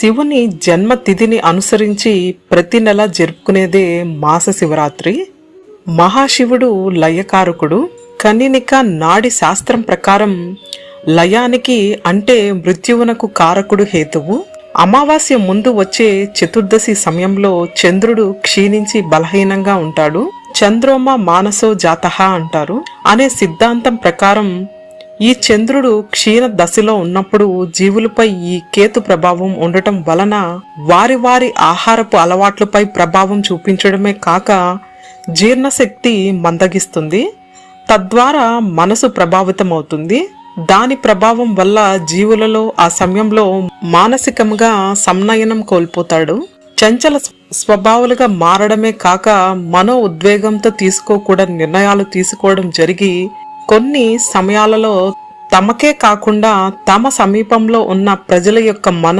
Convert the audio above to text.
శివుని జన్మతిథిని అనుసరించి ప్రతి నెల జరుపుకునేదే మాస శివరాత్రి మహాశివుడు లయకారకుడు. కనినిక నాడి శాస్త్రం ప్రకారం లయానికి అంటే మృత్యువునకు కారకుడు హేతువు. అమావాస్య ముందు వచ్చే చతుర్దశి సమయంలో చంద్రుడు క్షీణించి బలహీనంగా ఉంటాడు. చంద్రోమ మానసో జాతహ అంటారు. అనే సిద్ధాంతం ప్రకారం ఈ చంద్రుడు క్షీణ దశలో ఉన్నప్పుడు జీవులపై ఈ కేతు ప్రభావం ఉండటం వలన వారి వారి ఆహారపు అలవాట్లపై ప్రభావం చూపించడమే కాక జీర్ణశక్తి మందగిస్తుంది. తద్వారా మనసు ప్రభావితమవుతుంది. దాని ప్రభావం వల్ల జీవులలో ఆ సమయంలో మానసికంగా సంనయనం కోల్పోతాడు. చంచల స్వ- స్వభావాలుగా మారడమే కాక మనో ఉద్వేగంతో తీసుకోకూడని నిర్ణయాలు తీసుకోవడం జరిగి కొన్ని సమయాలలో తమకే కాకుండా తమ సమీపంలో ఉన్న ప్రజల యొక్క మన